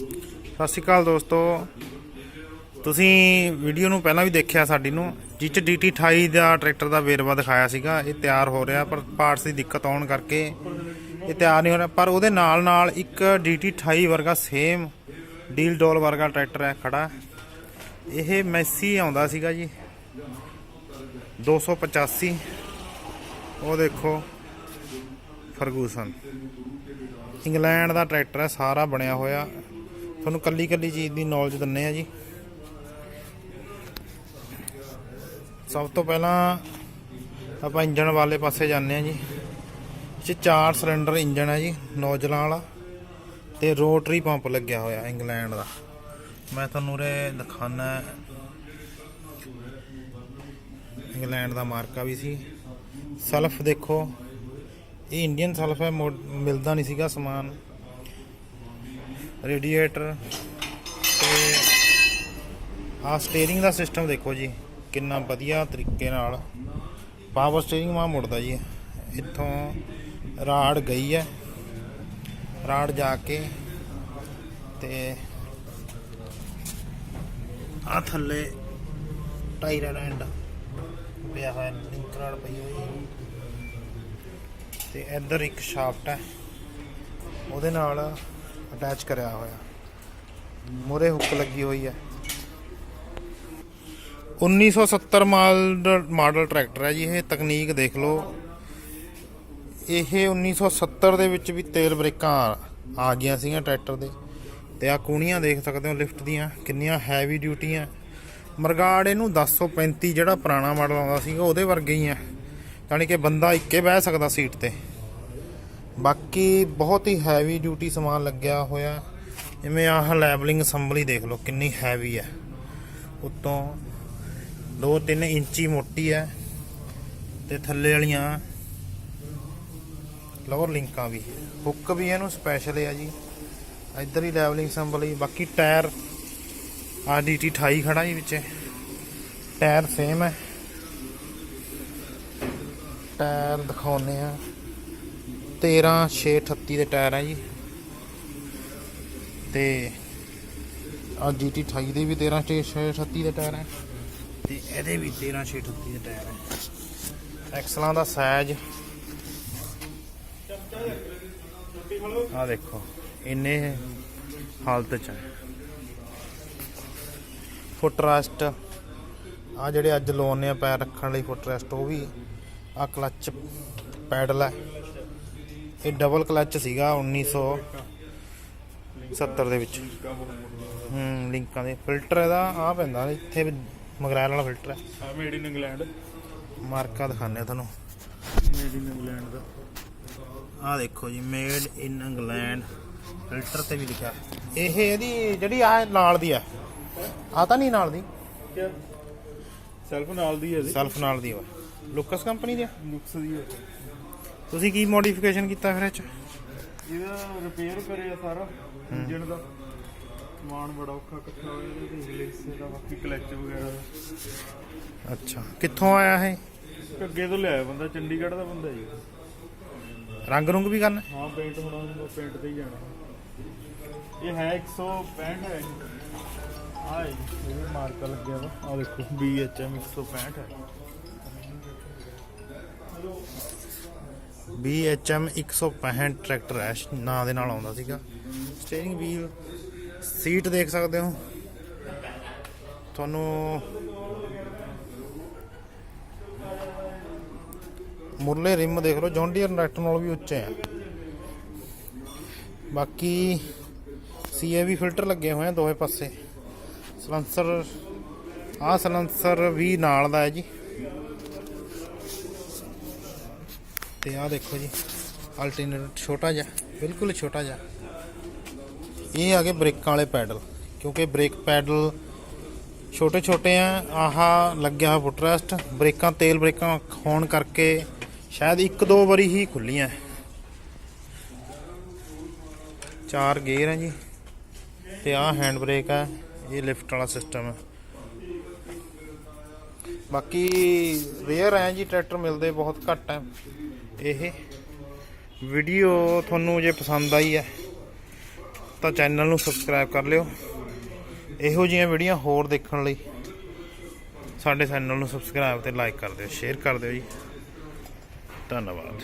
ਸਤਿ ਸ਼੍ਰੀ ਅਕਾਲ ਦੋਸਤੋ। ਤੁਸੀਂ ਵੀਡੀਓ ਨੂੰ ਪਹਿਲਾਂ ਵੀ ਦੇਖਿਆ ਸਾਡੀ ਨੂੰ ਜਿਸ ਚ DT 28 ਦਾ ਟਰੈਕਟਰ ਦਾ ਵੇਰਵਾ ਦਿਖਾਇਆ ਸੀਗਾ, ਇਹ ਤਿਆਰ ਹੋ ਰਿਹਾ, ਪਰ ਪਾਰਟਸ ਦੀ ਦਿੱਕਤ ਆਉਣ ਕਰਕੇ ਇਹ ਤਿਆਰ ਨਹੀਂ ਹੋ ਰਿਹਾ। ਪਰ ਉਹਦੇ ਨਾਲ ਨਾਲ ਇੱਕ DT 28 ਵਰਗਾ ਸੇਮ ਡੀਲ ਡੋਲ ਵਰਗਾ ਟਰੈਕਟਰ ਹੈ ਖੜਾ। ਇਹ ਮੈਸੀ ਆਉਂਦਾ ਸੀਗਾ ਜੀ 285 ਉਹ ਦੇਖੋ, ਫਰਗੂਸਨ। ਇੰਗਲੈਂਡ ਦਾ ਟਰੈਕਟਰ ਹੈ, ਸਾਰਾ ਬਣਿਆ ਹੋਇਆ। ਤੁਹਾਨੂੰ ਕੱਲੀ ਕੱਲੀ ਚੀਜ਼ ਦੀ ਨੌਲੇਜ ਦਿੰਨੇ ਆ ਜੀ। ਸਭ ਤੋਂ ਪਹਿਲਾਂ ਆਪਾਂ ਇੰਜਣ ਵਾਲੇ ਪਾਸੇ ਜਾਂਦੇ ਆ ਜੀ। ਇਹ ਚਾਰ ਸਿਲੰਡਰ ਇੰਜਣ ਹੈ ਜੀ ਨੌਜਲਾਂ ਵਾਲਾ ਤੇ ਰੋਟਰੀ ਪੰਪ ਲੱਗਿਆ ਹੋਇਆ ਇੰਗਲੈਂਡ ਦਾ। ਮੈਂ ਤੁਹਾਨੂੰ ਉਰੇ ਦਿਖਾਣਾ ਇੰਗਲੈਂਡ ਦਾ ਮਾਰਕਾ ਵੀ ਸੀ। ਸਲਫ ਦੇਖੋ, ਇਹ ਇੰਡੀਅਨ ਸਲਫ ਹੈ, ਮੋ- ਮਿਲਦਾ ਨਹੀਂ ਸੀਗਾ ਸਮਾਨ। ਰੇਡੀਏਟਰ ਤੇ ਆ ਸਟੀਅਰਿੰਗ ਦਾ ਸਿਸਟਮ ਦੇਖੋ ਜੀ, ਕਿੰਨਾ ਵਧੀਆ ਤਰੀਕੇ ਨਾਲ ਪਾਵਰ ਸਟੀਅਰਿੰਗ ਮਾ ਮੁੜਦਾ ਜੀ। ਇੱਥੋਂ ਰਾੜ ਗਈ ਹੈ, ਰਾੜ ਜਾ ਕੇ ਤੇ ਆ ਥੱਲੇ ਟਾਇਰ ਦਾ ਐਂਡ ਪਿਆ ਹੋਇਆ ਲਿੰਕ ਰਾੜ ਪਈ ਹੋਈ ਹੈ ਤੇ ਇੱਧਰ ਇੱਕ ਸ਼ਾਫਟ ਹੈ, ਉਹਦੇ ਨਾਲ ਅਟੈਚ ਕਰਿਆ ਹੋਇਆ। ਮੋਰੇ ਹੁੱਕ ਲੱਗੀ ਹੋਈ ਹੈ। 1970 ਮਾਡਲ ਮਾਡਲ ਟਰੈਕਟਰ ਹੈ ਜੀ, ਇਹ ਤਕਨੀਕ ਦੇਖ ਲਓ। ਇਹ 1970 ਦੇ ਵਿੱਚ ਵੀ ਤੇਲ ਬ੍ਰੇਕਾਂ ਆ- ਗਈਆਂ ਸੀਗੀਆਂ ਟਰੈਕਟਰ ਦੇ। ਤੇ ਆ ਕੂਣੀਆਂ ਦੇਖ ਸਕਦੇ ਹੋ ਲਿਫਟ ਦੀਆਂ, ਕਿੰਨੀਆਂ ਹੈਵੀ ਡਿਊਟੀਆਂ ਮਰਗਾੜ ਇਹਨੂੰ 1035 ਜਿਹੜਾ ਪੁਰਾਣਾ ਮਾਡਲ ਆਉਂਦਾ ਸੀਗਾ, ਉਹਦੇ ਵਰਗੇ ਹੀ ਆ ਯਾਨੀ ਕਿ ਬੰਦਾ ਇੱਕੇ ਬਹਿ ਸਕਦਾ ਸੀਟ ਤੇ। ਬਾਕੀ ਬਹੁਤ ਹੀ ਹੈਵੀ ਡਿਊਟੀ ਸਮਾਨ ਲੱਗਿਆ ਹੋਇਆ। ਜਿਵੇਂ ਆਹ ਲੈਬਲਿੰਗ ਅਸੈਂਬਲੀ ਦੇਖ ਲਓ, ਕਿੰਨੀ ਹੈਵੀ ਹੈ। ਉੱਤੋਂ 2-3 ਇੰਚੀ ਮੋਟੀ ਹੈ ਤੇ ਥੱਲੇ ਵਾਲੀਆਂ ਲੋਅਰ ਲਿੰਕਾਂ ਵੀ। ਹੁੱਕ ਵੀ ਇਹਨੂੰ ਸਪੈਸ਼ਲ ਹੈ ਜੀ। ਇੱਧਰ ਹੀ ਲੈਵਲਿੰਗ ਅਸੈਂਬਲੀ ਬਾਕੀ ਟਾਇਰ ਆ ਡੀਟੀ 28 ਖੜਾ ਜੀ ਵਿੱਚ। ਟਾਇਰ ਸੇਮ ਹੈ। ਟਾਇਰ ਦਿਖਾਉਨੇ ਆ 13 638 ਦੇ ਟਾਇਰ ਹੈ ਜੀ। ਤੇ ਆ GT 28 ਦੇ ਵੀ 13 638 ਦੇ ਟਾਇਰ ਹੈ ਤੇ ਇਹਦੇ ਵੀ 13 638 ਦੇ ਟਾਇਰ ਹੈ ਐਕਸਲਾਂ ਦਾ ਸਾਈਜ਼ ਆ ਦੇਖੋ, ਇੰਨੇ ਹਾਲਤ ਚ ਹੈ ਫੁੱਟ ਰੈਸਟ ਆ ਜਿਹੜੇ ਅੱਜ ਲਾਉਨੇ ਆ, ਪੈਰ ਰੱਖਣ ਲਈ ਫੁੱਟ ਰੈਸਟ ਉਹ ਵੀ ਆ ਕਲੱਚ ਪੈਡਲ ਹੈ ਇਹ ਡਬਲ ਕਲੱਚ ਸੀਗਾ 1970 ਦੇ ਵਿੱਚ। ਹੂੰ ਲਿੰਕਾਂ ਦੇ। ਫਿਲਟਰ ਇਹਦਾ ਆ ਪੈਂਦਾ ਇੱਥੇ ਮਗਰੈਲ ਵਾਲਾ ਫਿਲਟਰ ਹੈ। ਆ ਮੇਡ ਇਨ ਇੰਗਲੈਂਡ। ਮਾਰਕਾ ਆ ਤੁਹਾਨੂੰ। ਮੇਡ ਇਨ ਇੰਗਲੈਂਡ ਦਾ। ਆ ਦੇਖੋ ਜੀ ਮੇਡ ਇਨ ਇੰਗਲੈਂਡ। ਫਿਲਟਰ ਤੇ ਵੀ ਲਿਖਿਆ। ਇਹ ਇਹਦੀ ਜਿਹੜੀ ਆ ਨਾਲ ਦੀ ਆ ਆ ਤਾਂ ਨਹੀਂ ਨਾਲ ਦੀ? ਸੈਲਫ ਨਾਲ ਦੀ ਹੈ ਜੀ ਸੈਲਫ ਨਾਲ ਦੀ ਵਾ ਲੁਕਸ ਕੰਪਨੀ ਦੀ ਆ? ਨੁਕਸ ਦੀ ਹੈ ਤੁਸੀਂ ਕੀ ਮੋਡੀਫਿਕੇਸ਼ਨ ਕੀਤਾ ਫਿਰ ਇਹ ਚ? ਇਹਦਾ ਰਿਪੇਅਰ ਕਰਿਆ ਸਾਰਾ ਇੰਜਨ ਦਾ। ਸਮਾਨ ਬੜਾ ਔਖਾ ਇਕੱਠਾ ਹੋਇਆ ਇਹਦੇ ਇੰਗਲਿਸ਼ ਦਾ ਬਾਕੀ ਕਲਚ ਵਗੈਰਾ। ਅੱਛਾ ਕਿੱਥੋਂ ਆਇਆ ਇਹ? ਅੱਗੇ ਤੋਂ ਲਿਆਇਆ ਬੰਦਾ ਚੰਡੀਗੜ੍ਹ ਦਾ ਬੰਦਾ ਜੀ। ਰੰਗ ਰੁੰਗ ਵੀ ਕਰਨਾ? ਹਾਂ ਪੇਂਟ ਹੋਣਾ ਹੁੰਦਾ ਪੇਂਟ ਤੇ ਹੀ ਜਾਣਾ। ਇਹ ਹੈ 165 ਹੈ। ਜੀ, ਇਹ ਮਾਰਕਾ ਲੱਗਿਆ ਵਾ। ਆ ਦੇਖੋ BHM 165 ਹੈ। BHM 165 ਟਰੈਕਟਰ ਹੈ ਨਾਂ ਦੇ ਨਾਲ ਆਉਂਦਾ ਸੀਗਾ। ਸਟੀਅਰਿੰਗ ਵੀਲ ਸੀਟ ਦੇਖ ਸਕਦੇ ਹੋ। ਤੁਹਾਨੂੰ ਮੁਰਲੇ ਰਿਮ ਦੇਖ ਲਓ ਜੌਂਡੀਅਰ ਟਰੈਕਟਰ ਨਾਲ ਵੀ ਉੱਚੇ ਆ। ਬਾਕੀ ਸੀਏਵੀ ਫਿਲਟਰ ਲੱਗੇ ਹੋਏ ਆ ਦੋਵੇਂ ਪਾਸੇ। ਸਲੈਂਸਰ, ਆਹ ਸਲੈਂਸਰ ਵੀ ਨਾਲ ਦਾ ਹੈ ਜੀ। ਤੇ ਆਹ ਦੇਖੋ ਜੀ ਅਲਟਰਨੇਟ ਛੋਟਾ ਜਿਹਾ, ਬਿਲਕੁਲ ਛੋਟਾ ਜਿਹਾ। ਇਹ ਆ ਗਏ ਬ੍ਰੇਕਾਂ ਵਾਲੇ ਪੈਡਲ, ਕਿਉਂਕਿ ਬ੍ਰੇਕ ਪੈਡਲ ਛੋਟੇ ਛੋਟੇ ਆ, ਆਹਾ ਲੱਗਿਆ ਹੋਇਆ ਫੁੱਟ ਰੈਸਟ ਬ੍ਰੇਕਾਂ, ਤੇਲ ਬ੍ਰੇਕਾਂ ਹੋਣ ਕਰਕੇ ਸ਼ਾਇਦ ਇੱਕ ਦੋ ਵਾਰੀ ਹੀ ਖੁੱਲੀਆਂ। ਚਾਰ ਗੇਅਰ ਆ ਜੀ, ਤੇ ਆਹ ਹੈਂਡ ਬ੍ਰੇਕ ਆ, ਇਹ ਲਿਫਟ ਵਾਲਾ ਸਿਸਟਮ ਹੈ ਬਾਕੀ ਰੇਅਰ ਹੈ ਜੀ ਟਰੈਕਟਰ ਮਿਲਦੇ ਬਹੁਤ ਘੱਟ ਹੈ ਇਹ ਵੀਡੀਓ ਤੁਹਾਨੂੰ ਜੇ ਪਸੰਦ ਆਈ ਹੈ, ਤਾਂ ਚੈਨਲ ਨੂੰ ਸਬਸਕ੍ਰਾਈਬ ਕਰ ਲਿਓ। ਇਹੋ ਜਿਹੀਆਂ ਵੀਡੀਓ ਹੋਰ ਦੇਖਣ ਲਈ ਸਾਡੇ ਚੈਨਲ ਨੂੰ ਸਬਸਕ੍ਰਾਈਬ ਤੇ ਲਾਈਕ ਕਰ ਦਿਓ ਸ਼ੇਅਰ ਕਰ ਦਿਓ ਜੀ। ਧੰਨਵਾਦ।